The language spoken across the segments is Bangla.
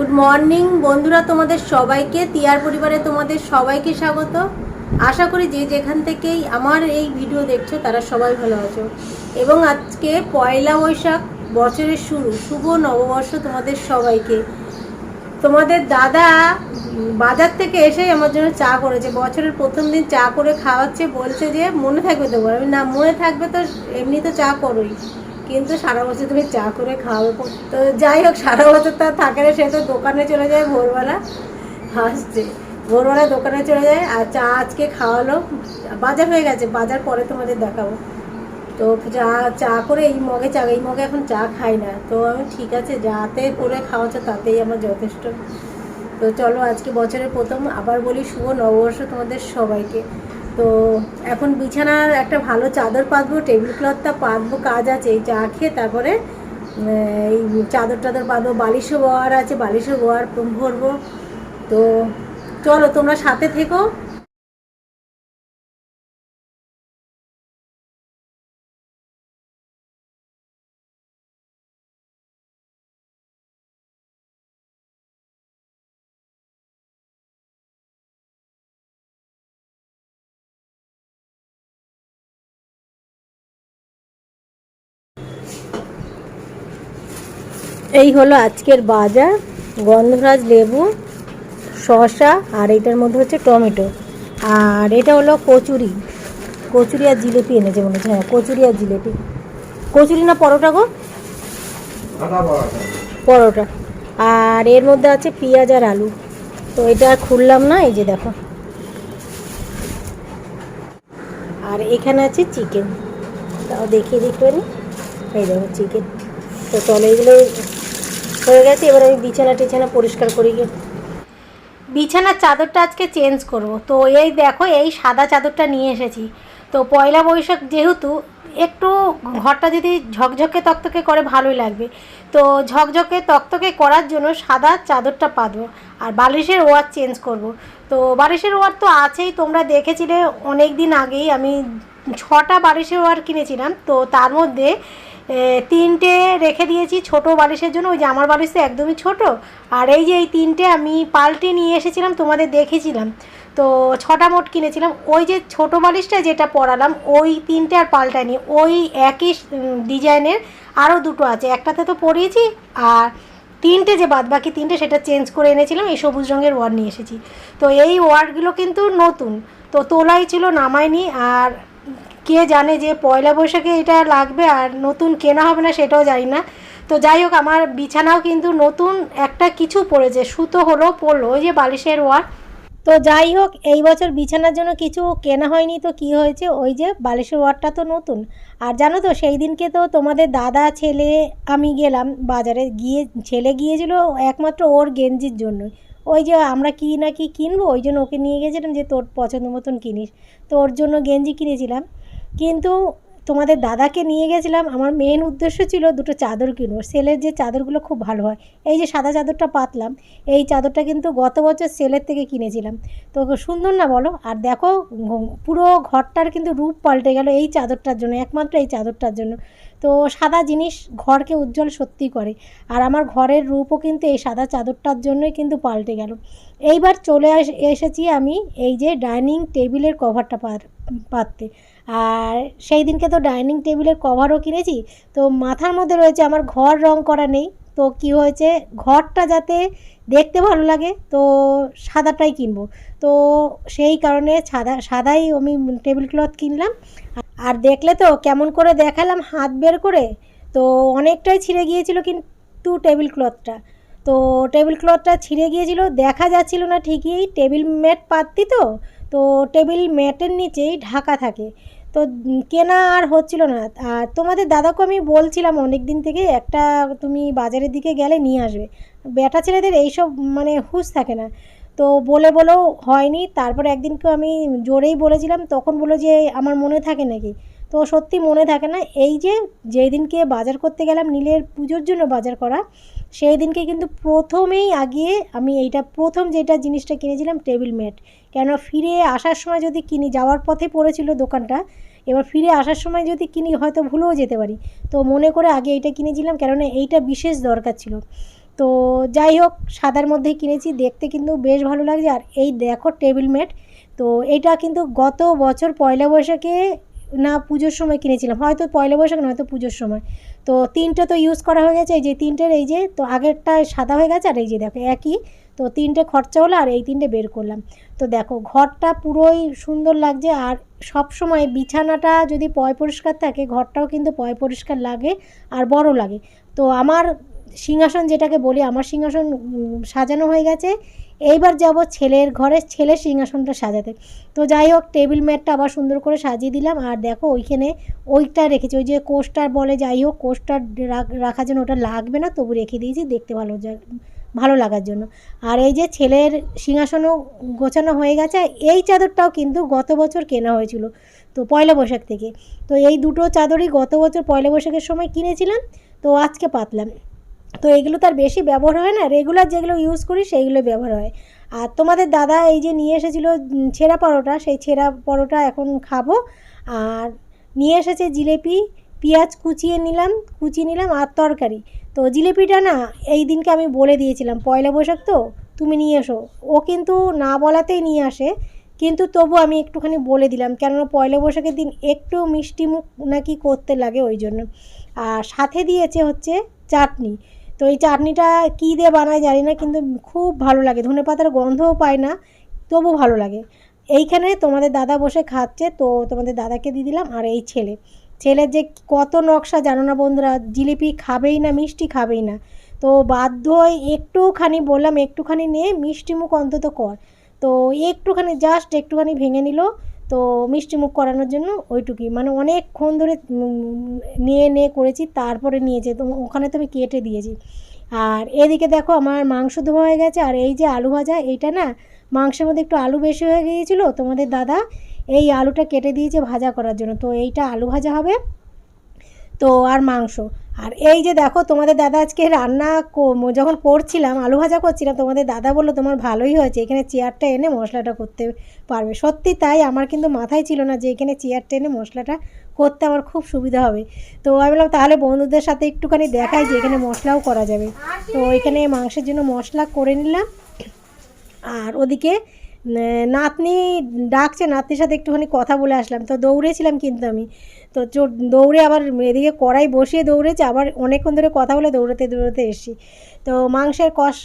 গুড মর্নিং বন্ধুরা তোমাদের সবাইকে, তিয়ার পরিবারে তোমাদের সবাইকে স্বাগত। আশা করি যে যেখান থেকেই আমার এই ভিডিও দেখছ, তারা সবাই ভালো আছো। এবং আজকে পয়লা বৈশাখ বছরের শুরু, শুভ নববর্ষ তোমাদের সবাইকে। তোমাদের দাদা বাজার থেকে এসেই আমার জন্য চা করেছে, বছরের প্রথম দিন চা করে খাওয়াচ্ছে, বলছে যে মনে থাকবে তোমার। না, মনে থাকবে তো এমনি তো চা করোই। কিন্তু সারা বছর তুমি চা করে খাওয়াবে তো যাই হোক, সারা বছর তার থাকে না, সে তো দোকানে চলে যায় ভোরবেলা। হাসছে। ভোরবেলা দোকানে চলে যায় আর চা আজকে খাওয়ালো। বাজার হয়ে গেছে, বাজার পরে তোমাদের দেখাবো। তো চা চা করে এই মগে চা, এই মগে এখন চা খাই না। তো আমি ঠিক আছে, যাতে করে খাওয়াচ্ছ তাতেই আমার যথেষ্ট। তো চলো আজকে বছরের প্রথম, আবার বলি শুভ নববর্ষ তোমাদের সবাইকে। তো এখন বিছানার একটা ভালো চাদর পাতবো টেবিল ক্লথটা পাতবো, কাজ আছে, এই চা খেয়ে তারপরে এই চাদর টাদর পাতবো, বালিশও বওয়ার আছে, বালিশও বওয়ার ভরবো। তো চলো তোমরা সাথে থেকো। এই হলো আজকের বাজার গন্ধরাজ লেবু শসা আর এটার মধ্যে হচ্ছে টমেটো। আর এটা হলো কচুরি কচুরি আর জিলেপি এনেছে মনে হচ্ছে। হ্যাঁ কচুরি আর জিলেপি। কচুরি না পরোটা গো? পরোটা। আর এর মধ্যে আছে পেঁয়াজ আর আলু। তো এটা আর খুললাম না এই যে দেখো। আর এখানে আছে চিকেন। তাও দেখিয়ে দিই একটুখানি। এই দেখো চিকেন। তো চলো এগুলো হয়ে গেছে, এবার আমি বিছানা টিছানা পরিষ্কার করি গিয়ে। বিছানার চাদরটা আজকে চেঞ্জ করব। তো এই দেখো, এই সাদা চাদরটা নিয়ে এসেছি। তো পয়লা বৈশাখ যেহেতু, একটু ঘরটা যদি ঝকঝকে তকতকে করে ভালোই লাগবে। তো ঝকঝকে তকতকে করার জন্য সাদা চাদরটা পাতবো আর বালিশের ওয়ার চেঞ্জ করব। তো বালিশের ওয়ার তো আছেই, তোমরা দেখেছিলে অনেক দিন আগেই আমি ছটা বালিশের ওয়ার কিনেছিলাম। তো তার মধ্যে তিনটে রেখে দিয়েছি ছোট বালিশের জন্য, ওই যে আমার বালিশ তো একদমই ছোট। আর এই যে এই তিনটে আমি পাল্টে নিয়ে এসেছিলাম, তোমাদের দেখেছিলাম। তো ছটা মোট কিনেছিলাম। ওই যে ছোট বালিশটা যেটা পরালাম, ওই তিনটে আর পাল্টানি ওই একই ডিজাইনের আরও দুটো আছে। একটাতে তো পরিয়েছি, আর তিনটে যে বাদ বাকি তিনটে সেটা চেঞ্জ করে এনেছিলাম, এই সবুজ রঙের ওয়ার নিয়ে এসেছি। তো এই ওয়ারগুলো কিন্তু নতুন। তো তোলাই ছিল নামায়নি আর কে জানে যে পয়লা বৈশাখে এটা লাগবে আর নতুন কেনা হবে না সেটাও জানি না। তো যাই হোক, আমার বিছানাও কিন্তু নতুন একটা কিছু পড়েছে, সুতো হলো, পড়ল, ওই যে বালিশের ওয়ার। তো যাই হোক, এই বছর বিছানার জন্য কিছু কেনা হয়নি তো কি হয়েছে? ওই যে বালিশের ওয়ারটা তো নতুন। আর জানো তো, সেই দিনকে তো তোমাদের দাদা, ছেলে আমি গেলাম বাজারে, গিয়ে ছেলে গিয়েছিল একমাত্র ওর গেঞ্জির জন্য। ওই যে আমরা কি না কি কিনবো? ওই জন্য ওকে নিয়ে গেছিলাম যে তোর পছন্দ মতন কিনিস। তো ওর জন্য গেঞ্জি কিনেছিলাম। কিন্তু তোমাদের দাদাকে নিয়ে গেছিলাম। আমার মেন উদ্দেশ্য ছিল দুটো চাদর কিনবো। সেলের যে চাদরগুলো খুব ভালো হয়। এই যে সাদা চাদরটা পাতলাম, এই চাদরটা কিন্তু গত বছর সেলের থেকে কিনেছিলাম। তো সুন্দর না বলো? আর দেখো পুরো ঘরটার কিন্তু রূপ পাল্টে গেল এই চাদরটার জন্য, একমাত্র এই চাদরটার জন্য। তো সাদা জিনিস ঘরকে উজ্জ্বল সত্যি করে। আর আমার ঘরের রূপও কিন্তু এই সাদা চাদরটার জন্যই কিন্তু পাল্টে গেল। এইবার চলে এসেছি আমি এই যে ডাইনিং টেবিলের কভারটা পাততে। আর সেই দিনকে তো ডাইনিং টেবিলের কভারও কিনেছি। তো মাথার মধ্যে রয়েছে আমার ঘর রং করা নেই। তো কি হয়েছে? ঘরটা যাতে দেখতে ভালো লাগে, তো সাদাটাই কিনবো। তো সেই কারণে সাদা, সাদাই আমি টেবিল ক্লথ কিনলাম। আর দেখলে তো কেমন করে দেখালাম হাত বের করে, তো অনেকটাই ছিঁড়ে গিয়েছিল কিন্তু টেবিল ক্লথটা। তো টেবিল ক্লথটা ছিঁড়ে গিয়েছিল, দেখা যাচ্ছিল না ঠিকই, টেবিল ম্যাট পাততি তো তো টেবিল ম্যাটের নিচেই ঢাকা থাকে। তো কেনা আর হচ্ছিল না। আর তোমাদের দাদাকে আমি বলছিলাম অনেক দিন থেকে, একটা তুমি বাজারের দিকে গেলে নিয়ে আসবে। বেটা ছেলেদের এইসব মানে হুঁশ থাকে না। তো বলে বলেও হয়নি, তারপর একদিনকে আমি জোরেই বলেছিলাম, তখন বলল যে আমার মনে থাকে নাকি। তো সত্যি মনে থাকে না, এই যে যেই দিনকে বাজার করতে গেলাম নীলের পুজোর জন্য বাজার করা সেই দিনকে কিন্তু প্রথমেই আগিয়ে আমি এইটা প্রথম যেটা জিনিসটা কিনেছিলাম টেবিল ম্যাট। কেন ফিরে আসার সময় যদি কিনি, যাওয়ার পথে পড়েছিল দোকানটা, এবার ফিরে আসার সময় যদি কিনি, হয়তো ভুলেও যেতে পারি। তো মনে করে আগে এইটা কিনেছিলাম, কেননা এইটা বিশেষ দরকার ছিল। তো যাই হোক, সাদার মধ্যেই কিনেছি, দেখতে কিন্তু বেশ ভালো লাগছে। আর এই দেখো টেবিল ম্যাট, তো এটা কিন্তু গত বছর পয়লা বৈশাখে না পুজোর সময় কিনেছিলাম। হয়তো পয়লা বৈশাখ না হয়তো পুজোর সময়। তো তিনটে তো ইউজ করা হয়ে গেছে, এই যে তিনটের, এই যে, তো আগেরটা সাদা হয়ে গেছে আর এই যে দেখো একই, তো তিনটে খরচা হলো আর এই তিনটে বের করলাম। তো দেখো ঘরটা পুরোই সুন্দর লাগছে আর সব সময় বিছানাটা যদি পয় পরিষ্কার থাকে, ঘরটাও কিন্তু পয় পরিষ্কার লাগে আর বড় লাগে। তো আমার সিংহাসন যেটাকে বলি, আমার সিংহাসন সাজানো হয়ে গেছে। এইবার যাব ছেলের ঘরে, ছেলের সিংহাসনটা সাজাতে। তো যাই হোক, টেবিল ম্যাটটা আবার সুন্দর করে সাজিয়ে দিলাম। আর দেখো, ওইখানে ওইটা রেখেছি। ওই যে কোস্টার বলে, যাই হোক, কোস্টার রাখার জন্য ওটা লাগবে না, তবু রেখে দিয়েছি। দেখতে ভালো ভালো লাগার জন্য। আর এই যে ছেলের সিংহাসনও গোছানো হয়ে গেছে। এই চাদরটাও কিন্তু গত বছর কেনা হয়েছিল, তো পয়লা বৈশাখ থেকে। তো এই দুটো চাদরই গত বছর পয়লা বৈশাখের সময় কিনেছিলাম। তো আজকে পাতলাম। তো এগুলো তার বেশি ব্যবহার হয় না। রেগুলার যেগুলো ইউজ করি সেইগুলো ব্যবহার হয়। আর তোমাদের দাদা এই যে নিয়ে এসেছিল ছেঁড়া পরোটা, সেই ছেঁড়া পরোটা এখন খাব। আর নিয়ে এসেছে জিলেপি, পেঁয়াজ কুচিয়ে নিলাম কুচিয়ে নিলাম আর তরকারি। তো জিলেপিটা না, এই দিনকে আমি বলে দিয়েছিলাম, পয়লা বৈশাখ তো, তুমি নিয়ে এসো। ও কিন্তু না বলাতেই নিয়ে আসে, কিন্তু তবু আমি একটুখানি বলে দিলাম, কেননা পয়লা বৈশাখের দিন একটু মিষ্টি মুখ নাকি করতে লাগে ওই জন্য। আর সাথে দিয়েছে হচ্ছে চাটনি। তো এই চাটনিটা কী দিয়ে বানায় জানি না, কিন্তু খুব ভালো লাগে। ধনে পাতার গন্ধও পায় না তবু ভালো লাগে। এইখানে তোমাদের দাদা বসে খাচ্ছে, তো তোমাদের দাদাকে দিয়ে দিলাম আর এই ছেলে। ছেলের যে কত নকশা জানো না বন্ধুরা, জিলিপি খাবেই না, মিষ্টি খাবেই না। তো বাধ্য হয়ে একটুখানি বললাম, একটুখানি নে, মিষ্টি মুখ অন্তত কর। তো একটুখানি জাস্ট একটুখানি ভেঙে নিল। তো মিষ্টি মুখ করানোর জন্য ওইটুকুই। মানে অনেকক্ষণ ধরে নিয়ে নিয়ে করেছি, তারপরে নিয়েছে তো ওখানে তো আমি কেটে দিয়েছি। আর এদিকে দেখো আমার মাংস ধোয়া হয়ে গেছে, আর এই যে আলু ভাজা, এইটা না মাংসের মধ্যে একটু আলু বেশি হয়ে গিয়েছিল, তোমাদের দাদা এই আলুটা কেটে দিয়েছে ভাজা করার জন্য। তো এইটা আলু ভাজা হবে, তো আর মাংস। আর এই যে দেখো, তোমাদের দাদা আজকে রান্না যখন করছিলাম, আলু ভাজা করছিলাম, তোমাদের দাদা বলল তোমার ভালোই হয়েছে, এখানে চেয়ারটা এনে মশলাটা করতে পারবে। সত্যি তাই, আমার কিন্তু মাথায় ছিল না যে এখানে চেয়ারটা এনে মশলাটা করতে আমার খুব সুবিধা হবে। তো আমি বললাম তাহলে বন্ধুদের সাথে একটুখানি দেখাই যে এখানে মশলাও করা যাবে। তো এখানে মাংসের জন্য মশলা করে নিলাম। আর ওদিকে নাতনি ডাকছে, নাতনির সাথে একটুখানি কথা বলে আসলাম। তো দৌড়েছিলাম কিন্তু আমি। তো দৌড়ে আবার এদিকে কড়াই বসিয়ে দৌড়েছে, আবার অনেকক্ষণ ধরে কথা বলে দৌড়াতে দৌড়াতে এসেছি। তো মাংসের কষ,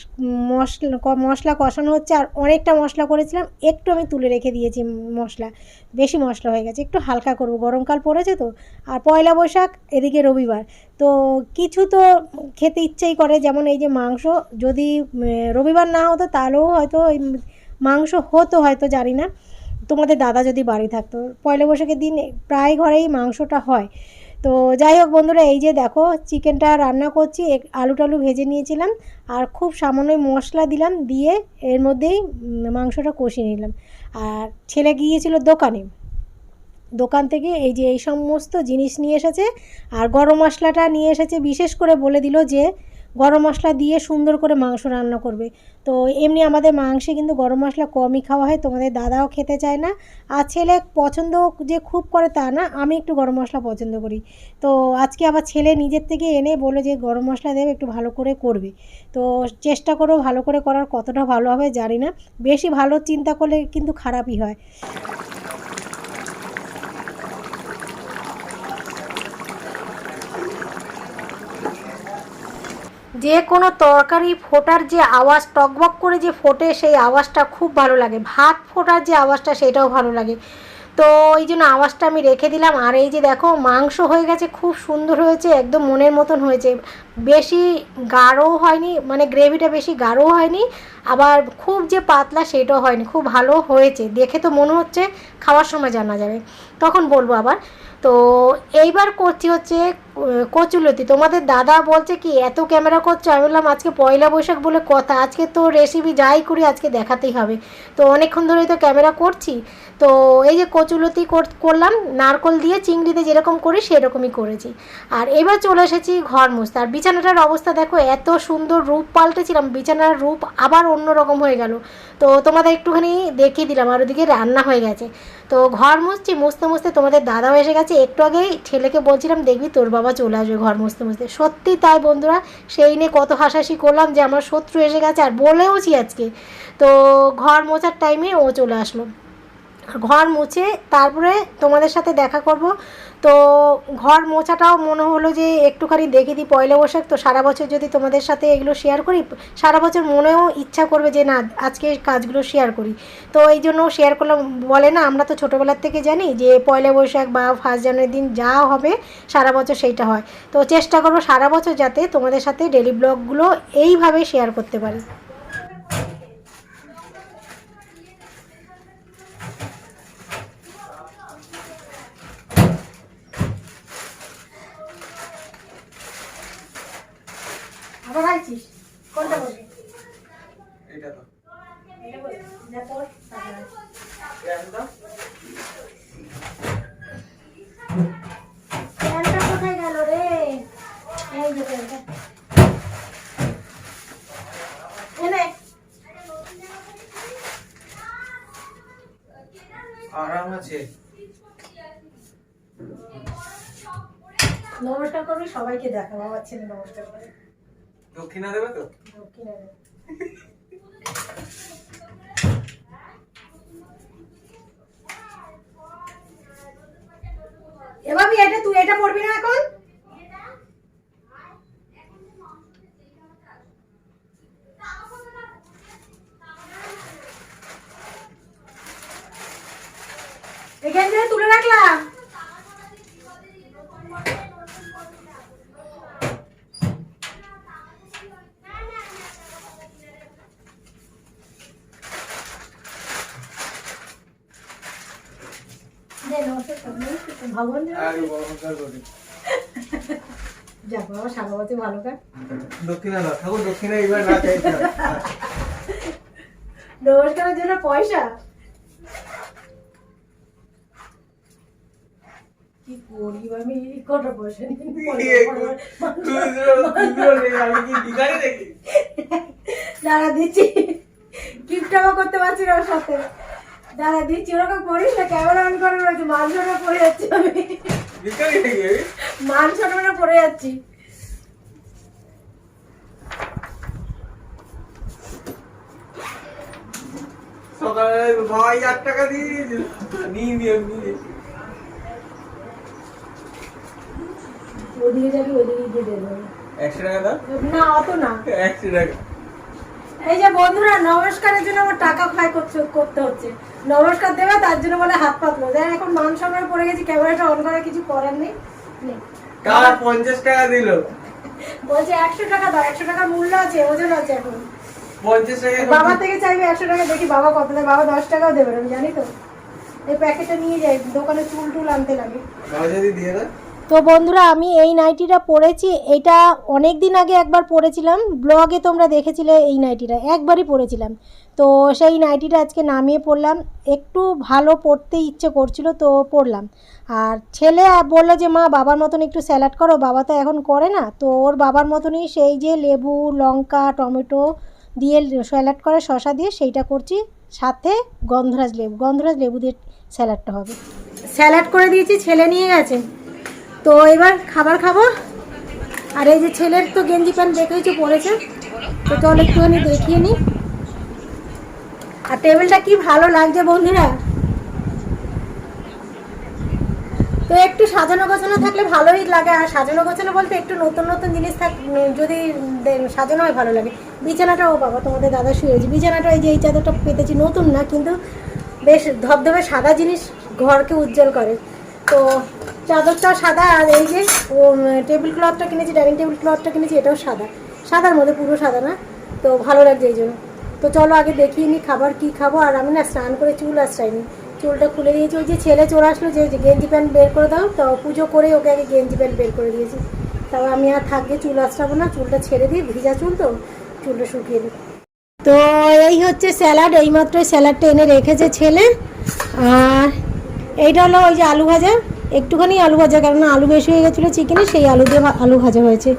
মশলা মশলা কষানো হচ্ছে, আর অনেকটা মশলা করেছিলাম, একটু আমি তুলে রেখে দিয়েছি মশলা। বেশি মশলা হয়ে গেছে, একটু হালকা করব গরমকাল পড়েছে তো। আর পয়লা বৈশাখ, এদিকে রবিবার। তো কিছু তো খেতে ইচ্ছেই করে, যেমন এই যে মাংস, যদি রবিবার না হতো তাহলেও হয়তো মাংস হতো হয়তো, জানি না। তোমাদের দাদা যদি বাড়ি থাকতো। পয়লা বৈশাখের দিন প্রায় ঘরেই মাংসটা হয়। তো যাই হোক বন্ধুরা, এই যে দেখো, চিকেনটা রান্না করছি আলু টালু ভেজে নিয়েছিলাম, আর খুব সামান্য মশলা দিলাম, দিয়ে এর মধ্যেই মাংসটা কষিয়ে নিলাম। আর ছেলে গিয়েছিল দোকানে। দোকান থেকে এই যে এই সমস্ত জিনিস নিয়ে এসেছে, আর গরম মশলাটা নিয়ে এসেছে, বিশেষ করে বলে দিল যে গরম মশলা দিয়ে সুন্দর করে মাংস রান্না করবে। তো এমনি আমাদের মাংসে কিন্তু গরম মশলা কমই খাওয়া হয়, তোমাদের দাদাও খেতে চায় না। আর ছেলে পছন্দ যে খুব করে তা না, আমি একটু গরম মশলা পছন্দ করি। তো আজকে আবার ছেলে নিজের থেকে এনে বলে যে, গরম মশলা দেবে, একটু ভালো করে করবে। তো চেষ্টা করো ভালো করে করার, কতটা ভালো হবে জানি না। বেশি ভালো চিন্তা করলে কিন্তু খারাপই হয়। যে কোনো তরকারি ফোটার যে আওয়াজ, টকবক করে যে ফোটে সেই আওয়াজটা খুব ভালো লাগে। ভাত ফোটার যে আওয়াজটা সেটাও ভালো লাগে। তো এই জন্য আওয়াজটা আমি রেখে দিলাম। আর এই যে দেখো, মাংস হয়ে গেছে, খুব সুন্দর হয়েছে, একদম মনের মতন হয়েছে। বেশি গাঢ়ও হয়নি মানে গ্রেভিটা বেশি গাঢ়ও হয়নি, আবার খুব যে পাতলা সেটাও হয়নি, খুব ভালো হয়েছে। দেখে তো মনে হচ্ছে খাওয়ার সময় জানা যাবে। তখন বলব আবার। তো এইবার করছি হচ্ছে কচুলতি। তোমাদের দাদা বলছে কি, এত ক্যামেরা করছ? আমি বললাম, আজকে পয়লা বৈশাখ বলে কথা। আজকে তো রেসিপি যাই করি, আজকে দেখাতেই হবে। তো অনেকক্ষণ ধরেই তো ক্যামেরা করছি। তো এই যে কচুলতি কর- করলাম, নারকল দিয়ে চিংড়িতে যেরকম করি, সেরকমই করেছি। আর এবার চলে এসেছি ঘর মুছতে আর বিছানাটার অবস্থা দেখো, এত সুন্দর রূপ পাল্টেছিলাম, বিছানার রূপ আবার অন্য রকম হয়ে গেল। তো তোমাদের একটুখানি দেখিয়ে দিলাম, আর ওদিকে রান্না হয়ে গেছে। তো ঘর মুছছি মুছতে মুছতে তোমাদের দাদাও এসে গেছে। একটু আগেই ছেলেকে বলছিলাম, দেখবি তোর বাবা বাবা চলে আসবে, ঘর মুছতে মুছতে। সত্যি তাই বন্ধুরা, সেই নিয়ে কত হাসাহাসি করলাম যে আমার শত্রু এসে গেছে আর বলেওছি আজকে। তো ঘর মোছার টাইমে ও চলে আসলো। ঘর মুছে তারপরে তোমাদের সাথে দেখা করব। তো ঘর মোছাটাও মনে হলো যে একটুখানি দেখে দিই পয়লা বৈশাখ, তো সারা বছর যদি তোমাদের সাথে এগুলো শেয়ার করি, সারা বছর মনেও ইচ্ছা করবে যে না, আজকে কাজগুলো শেয়ার করি। তো এই জন্য শেয়ার করলাম, বলে না, আমরা তো ছোটোবেলার থেকে জানি যে পয়লা বৈশাখ বা ফার্স্ট জানুয়ারির দিন যা হবে, সারা বছর সেইটা হয়। তো চেষ্টা করব সারা বছর যাতে তোমাদের সাথে ডেলি ব্লগগুলো এইভাবে শেয়ার করতে পারি আবার আইছিস কোনটা বলবি এটা তো এটা বলবি যা তোর তারপরে আইছিস। এটা প্যান্টটা কোথায় গেল রে এই যে প্যান্টটা এনে আরাম আছে নমস্কার করবি সবাইকে দেখা বাবার ছেলে নমস্কার করে। দক্ষিণা দেবে তো? দক্ষিণে দে। এ ভাবি এটা তুই এটা পড়বি না এখন? এখান থেকে তুলে রাখলাম দে, নমস্কার কর, নমস্কার কর। ভগবান যেন- আগে নমস্কার করি যাক বাবা সারা ভালো কাজ দক্ষিণা দাও ঠাকুর দক্ষিণা এবার না চাইতে নমস্কারের জন্য পয়সা? কি করি আমি? কটা পয়সা? দাঁড়া দিচ্ছি। কিপটামা করতে পারছি না ওর সাথে। দাঁড়া দিচ্ছি ওরকম করিস না ক্যামেরা অন করে রয়েছে পড়ে যাচ্ছি আমি। পড়ে যাচ্ছি। সকালে ভাই আট টাকা দিয়ে নিয়ে নিয়ে নিয়ে ওদিকে যাবি ওদিকে দিয়ে দেবো। একশো টাকা দাও? না অত না। একশো টাকা। এই যে বন্ধুরা নমস্কারের জন্য আমার টাকা ক্ষয় করতে হচ্ছে। নমস্কার দেবে তার জন্য বলে হাত পাতলো। দেখ এখন মান সম্মান পড়ে গেছি ক্যামেরাটা অন করা কিছু করার নেই। কার পঞ্চাশ টাকা দিল? বলছে একশো টাকা দাও একশো টাকার মূল্য আছে ওজন আছে এখন। পঞ্চাশ টাকা বাবা থেকে চাইবে একশো টাকা দেখি বাবা কত দেয় বাবা দশ টাকাও দেবে আমি জানি তো। এই প্যাকেটটা নিয়ে যাই দোকানে চুল টুল আনতে লাগে। বাবা যদি দিয়ে দেয়? তো বন্ধুরা, আমি এই নাইটিটা পরেছি। এটা অনেক দিন আগে একবার পরেছিলাম। ব্লগে তোমরা দেখেছিলে এই নাইটিটা, একবারই পরেছিলাম। তো সেই নাইটিটা আজকে নামিয়ে পড়লাম একটু ভালো পড়তে ইচ্ছে করছিল, তো পড়লাম আর ছেলে বলল যে, মা, বাবার মতন একটু স্যালাড করো, বাবা তো এখন করে না। তো ওর বাবার মতনই সেই যে লেবু, লঙ্কা, টমেটো দিয়ে স্যালাড করে শশা দিয়ে সেইটা করছি। সাথে গন্ধরাজ লেবু গন্ধরাজ লেবু দিয়ে স্যালাডটা হবে। স্যালাড করে দিয়েছি, ছেলে নিয়ে গেছে। তো এবার খাবার খাব। আর এই যে ছেলের তো গেঞ্জি প্যান্ট দেখেইছো পরেছে। তো চল একটুখানি দেখিয়ে নিই আর টেবিলটা কি ভালো লাগছে বন্ধুরা? তো একটু সাজানো গোছানো থাকলে ভালোই লাগে, আর সাজানো গোছানো বলতে একটু নতুন নতুন জিনিস থাক, যদি সাজানো হয় ভালো লাগে। বিছানাটাও বাবা তোমাদের দাদা শুয়েছে বিছানাটা এই যে এই চাদরটা পেতেছি, নতুন না, কিন্তু বেশ ধবধবে সাদা জিনিস ঘরকে উজ্জ্বল করে। তো চাদরটা সাদা আর এই যে ও টেবিল ক্লথটা কিনেছি ডাইনিং টেবিল ক্লথটা কিনেছি, এটাও সাদা। সাদার মধ্যে পুরো সাদা না? তো ভালো লাগছে এই জন্য। তো চলো আগে দেখিয়ে নিই খাবার কি খাব। আর আমি না স্নান করে চুল আশ্রাইনি চুলটা খুলে দিয়েছি। ওই যে ছেলে চলে আসলো যে গেঞ্জি প্যান্ট বের করে দাও। তো পুজো করে ওকে আগে গেঞ্জি প্যান্ট বের করে দিয়েছি। তাও আমি আর থাকবে চুল আশ্রাবো না। চুলটা ছেড়ে দিয়ে ভিজা চুল তো, চুলটা শুকিয়ে দিই। তো এই হচ্ছে স্যালাড। এইমাত্র স্যালাডটা এনে রেখেছে ছেলে। আর এইটা হলো ওই যে আলু ভাজা। একটুখানি আলু ভাজা কারণ আলু বেশি হয়ে গেছিল চিকেনে, সেই আলু দিয়ে আলু ভাজা হয়েছে।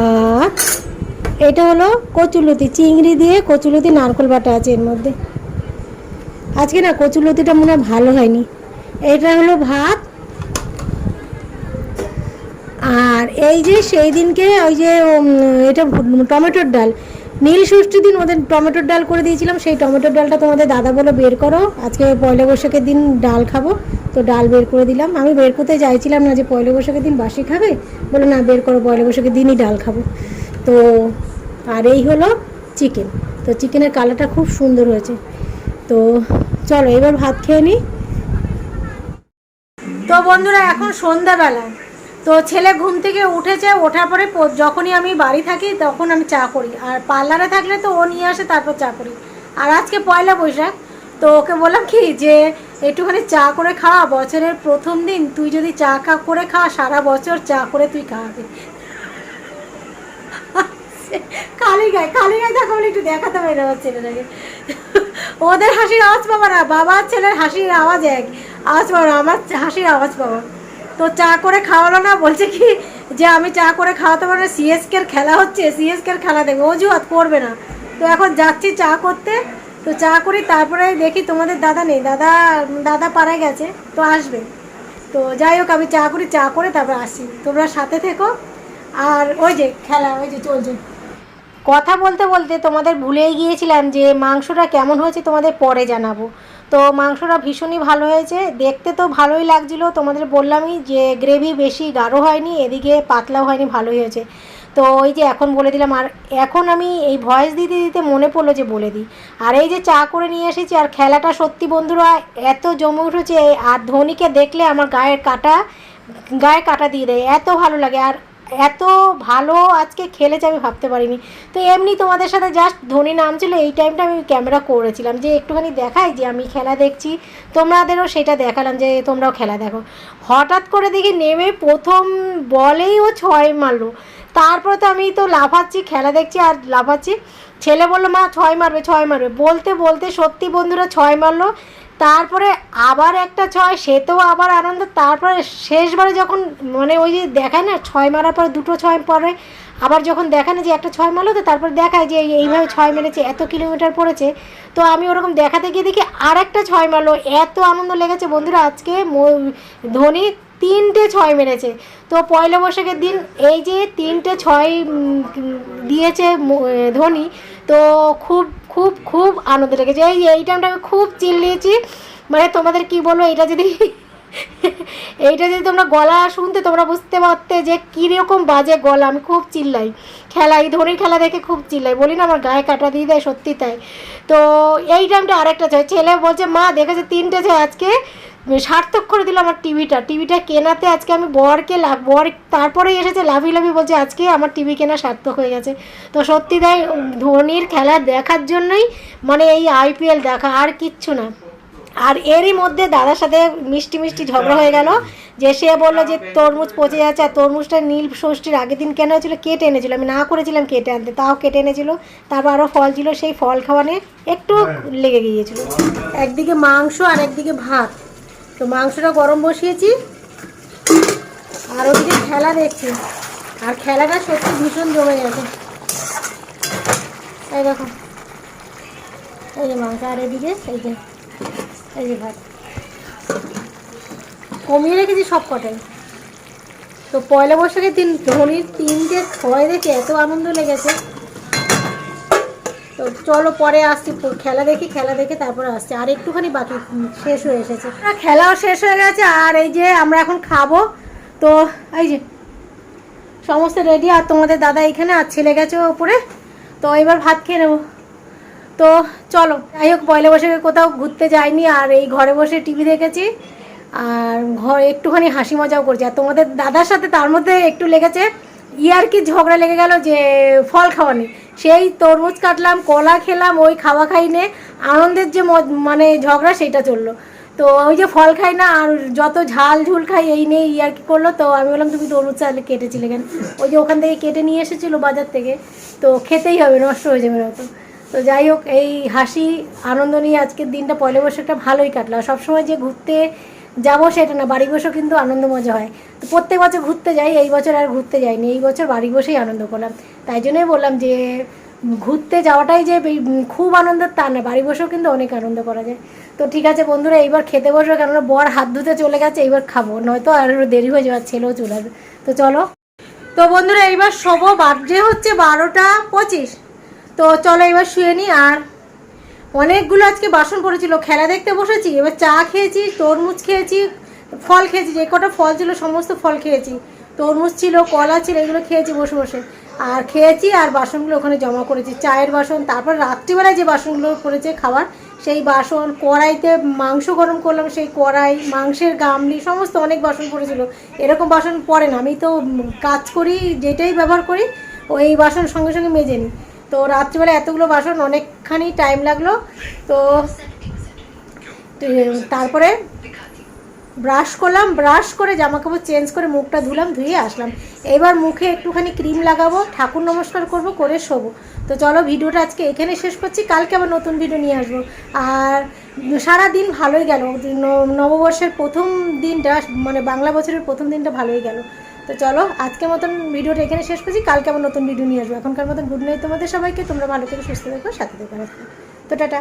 আর এটা হলো কচুলতি চিংড়ি দিয়ে কচুলতি নারকোল বাটা আছে এর মধ্যে। আজকে না কচুলতিটা মনে হয় ভালো হয়নি। এটা হলো ভাত। আর এই যে সেই দিনকে ওই যে এটা টমেটোর ডাল। নীল ষষ্ঠীর দিন ওদের টমেটোর ডাল করে দিয়েছিলাম, সেই টমেটোর ডালটা তোমাদের দাদা বলে বের করো। আজকে পয়লা বৈশাখের দিন ডাল খাব, তো ডাল বের করে দিলাম। আমি বের করতে চাইছিলাম না যে পয়লা বৈশাখের দিন বাসি খাবে, বলে না, বের করো, পয়লা বৈশাখের দিনই ডাল খাব। তো, আর এই হলো চিকেন। তো চিকেনের কালারটা খুব সুন্দর হয়েছে। তো চলো, এবার ভাত খেয়ে নিই তো বন্ধুরা, এখন সন্ধ্যাবেলা। তো ছেলে ঘুম থেকে উঠেছে, ওঠার পরে যখনই আমি বাড়ি থাকি তখন আমি চা করি। আর পার্লারে থাকলে তো ও নিয়ে আসে, তারপর চা করি। আর আজকে পয়লা বৈশাখ, তো ওকে বললাম কি যে, একটুখানি চা করে খাওয়া বছরের প্রথম দিন তুই যদি চা খা, করে খা, সারা বছর চা করে তুই খাওয়াবি কালী গায়ে কালী গায়ে বলে একটু দেখাতে পারি আমার ছেলেটাকে। ওদের হাসির আওয়াজ পাবা না, বাবার ছেলের হাসির আওয়াজ এক। আওয়াজ পাবো আমার হাসির আওয়াজ পাবো। তো চা করে খাওয়ালো না, বলছে কি যে আমি চা করে খাওয়াতে পারব সিএসকে এর খেলা হচ্ছে সিএসকে এর খেলা দেখবে, অজুহাত করবে না। তো এখন যাচ্ছি চা করতে, তো চা করি, তারপরে দেখি তোমাদের দাদা নেই, দাদা দাদা পাড়ায় গেছে, তো আসবে। তো যাই হোক, আমি চা করি, চা করে তারপর আসি। তোমরা সাথে থেকো। আর ওই যে খেলা, ওই যে চলছে। কথা বলতে বলতে তোমাদের ভুলেই গিয়েছিলাম যে মাংসটা কেমন হয়েছে, তোমাদের পরে জানাব। তো মাংসটা ভীষণই ভালো হয়েছে। দেখতে তো ভালোই লাগছিল। তোমাদের বললামই যে গ্রেভি বেশি গাঢ় হয়নি, এদিকে পাতলাও হয়নি, ভালোই হয়েছে। তো ওই যে এখন বলে দিলাম, আর এখন আমি এই ভয়েস দিতে দিতে মনে পড়ল যে বলে দিই। আর এই যে চা করে নিয়ে এসেছি, আর খেলাটা সত্যি বন্ধুরা এত জমে উঠেছে, আর ধোনিকে দেখলে আমার গায়ের কাটা গায়ে কাটা দিয়ে দেয়, এত ভালো লাগে। আর এত ভালো আজকে খেলেছে আমি ভাবতে পারিনি। তো এমনি তোমাদের সাথে জাস্ট ধোনি নাম ছিল এই টাইমটা আমি ক্যামেরা করেছিলাম, যে একটুখানি দেখাই যে আমি খেলা দেখছি, তোমাদেরও সেটা দেখালাম যে তোমরাও খেলা দেখো। হঠাৎ করে দেখি নেমে প্রথম বলেই ও ছয় মারলো। তারপরে তো আমি তো লাফাচ্ছি, খেলা দেখছি আর লাফাচ্ছি। ছেলে বলল, মা, ছয় মারবে ছয় মারবে। বলতে বলতে সত্যি বন্ধুরা ছয় মারলো। তারপরে আবার একটা ছয়, সে তো আবার আনন্দ। তারপরে শেষবারে যখন মানে ওই যে দেখায় না, ছয় মারার পরে দুটো ছয় পরে, আবার যখন দেখায় না যে একটা ছয় মারলো, তো তারপর দেখায় যে এই- এইভাবে ছয় মেরেছে, এত কিলোমিটার পড়েছে। তো আমি ওরকম দেখাতে গিয়ে দেখি আর একটা ছয় মারলো। এত আনন্দ লেগেছে বন্ধুরা আজকে ধোনি তিনটে ছয় মেরেছে। তো পয়লা বৈশাখের দিন এই যে তিনটে ছয় দিয়েছে ধোনি, তো খুব খুব খুব আনন্দ লেগেছে। এই এই টাইমটা আমি খুব চিল্লিয়েছি। মানে তোমাদের কি বলব এটা যদি এইটা যদি তোমরা গলা শুনতে, তোমরা বুঝতে পারতে যে কীরকম বাজে গলা, আমি খুব চিল্লাই। খেলা, এই ধরনের খেলা দেখে খুব চিল্লাই। বলি না, আমার গায়ে কাটা দিয়ে দেয়, সত্যি তাই। তো এই টাইমটা আরেকটা ছেলে বলছে, মা, দেখেছে তিনটে ছয় আজকে? সার্থক করে দিল আমার টিভিটা। টিভিটা কেনাতে আজকে আমি বরকে লাভ বর তারপরে এসেছে লাভি লাভি বলছে আজকে আমার টিভি কেনা সার্থক হয়ে গেছে। তো সত্যি তাই ধোনির খেলা দেখার জন্যই মানে এই আইপিএল দেখা আর কিচ্ছু না। আর এরই মধ্যে দাদার সাথে মিষ্টি মিষ্টি ঝগড়া হয়ে গেল যে সে বলল যে তরমুজ পচে যাচ্ছে আর তরমুজটা নীল ষষ্ঠীর আগের দিন কেন হয়েছিল কেটে এনেছিল। আমি না করেছিলাম কেটে আনতে তাও কেটে এনেছিল। তারপর আরও ফল ছিল সেই ফল খাওয়ানে একটু লেগে গিয়েছিল। একদিকে মাংস আর একদিকে ভাত। তো মাংসটা গরম বসিয়েছি। আর ওদিকে খেলা দেখছি। আর খেলাটা সত্যি ভীষণ জমে গেছে। এই দেখো। এই যে মাংস, আর এদিকে এই যে এই যে ভাত। কমিয়ে রেখেছি সব কটাই। তো পয়লা বৈশাখের দিন ধোনির তিনটে ছয় দেখে এত আনন্দ লেগেছে। তো চলো পরে আসছি, খেলা দেখি, খেলা দেখে তারপরে আসছি। আর একটুখানি বাকি শেষ হয়ে এসেছে। খেলাও শেষ হয়ে গেছে, আর এই যে আমরা এখন খাব। তো এই যে, সমস্ত রেডি আর তোমাদের দাদা এখানে আর ছেলে গেছে ওপরে। তো এবার ভাত খেয়ে নেব। তো চলো, যাই হোক, পয়লা বৈশাখে কোথাও ঘুরতে যাইনি, আর এই ঘরে বসে টিভি দেখেছি। আর ঘর একটুখানি হাসি মজাও করছি। আর তোমাদের দাদার সাথে তার মধ্যে একটু লেগেছে, ইয়ার কি ঝগড়া লেগে গেল যে ফল খাওয়ানি। সেই তরমুজ কাটলাম, কলা খেলাম, ওই খাওয়া খাইনে আনন্দের যে মানে ঝগড়া সেটা চলল। তো ওই যে ফল খাই না, আর যত ঝাল ঝুল খাই, এই নিয়ে ইয়ার কি করল। তো আমি বললাম, তুমি তরমুজ চালে কেটেছিলে কেন? ওই যে ওখান থেকে কেটে নিয়ে এসেছিল বাজার থেকে। তো খেতেই হবে, নষ্ট হয়ে যাবে নয়তো তো। যাই হোক, এই হাসি, আনন্দ নিয়ে আজকের দিনটা পয়লা বৈশাখটা ভালোই কাটলো। সবসময় যে ঘুরতে যাব সেটা না, বাড়ি বসেও কিন্তু আনন্দ মজা হয়। তো প্রত্যেক বছর ঘুরতে যাই, এই বছর আর ঘুরতে যাইনি, এই বছর বাড়ি বসেই আনন্দ করলাম। তাই জন্যই বললাম যে, ঘুরতে যাওয়াটাই যে খুব আনন্দের তা না, বাড়ি বসেও কিন্তু অনেক আনন্দ করা যায়। তো ঠিক আছে বন্ধুরা, এইবার খেতে বসবো কেননা বর হাত ধুতে চলে গেছে, এইবার খাব, নয়তো আর দেরি হয়ে যাওয়ার ছেলেও চলে আসবে। তো চলো। তো বন্ধুরা, এইবার শোবো, বাজে হচ্ছে বারোটা পঁচিশ। তো চলো এবার শুয়ে নিই আর অনেকগুলো আজকে বাসন পড়েছিল। খেলা দেখতে বসেছি, এবার চা খেয়েছি, তরমুজ খেয়েছি, ফল খেয়েছি, যে কটা ফল ছিল সমস্ত ফল খেয়েছি। তরমুজ ছিল, কলা ছিল, এগুলো খেয়েছি বসে বসে। আর খেয়েছি আর বাসনগুলো ওখানে জমা করেছি। চায়ের বাসন, তারপর রাত্রিবেলায় যে বাসনগুলো পড়েছে খাবার সেই বাসন, কড়াইতে মাংস গরম করলাম, সেই কড়াই, মাংসের গামলি, সমস্ত অনেক বাসন পড়েছিল। এরকম বাসন পড়ে না, আমি তো কাজ করি, যেটাই ব্যবহার করি ওই বাসন সঙ্গে সঙ্গে মেজে নিই। তো রাত্রিবেলা এতগুলো বাসন, অনেকখানি টাইম লাগল। তো তারপরে ব্রাশ করলাম ব্রাশ করে জামা কাপড় চেঞ্জ করে মুখটা ধুলাম, ধুয়ে আসলাম। এবার মুখে একটুখানি ক্রিম লাগাবো, ঠাকুর নমস্কার করব, করে শোবো। তো চলো ভিডিওটা আজকে এখানে শেষ করছি, কালকে আবার নতুন ভিডিও নিয়ে আসব। আর সারা দিন ভালোই গেল নববর্ষের প্রথম দিনটা মানে বাংলা বছরের প্রথম দিনটা ভালোই গেল। তো চলো আজকে মতন ভিডিওটা এখানে শেষ করছি। কালকে আবার নতুন ভিডিও নিয়ে আসব। এখনকার মতন গুড নাইট তোমাদের সবাইকে। তোমরা ভালো থেকে, সুস্থ থেকো, সাথে থাকো তো টাটা।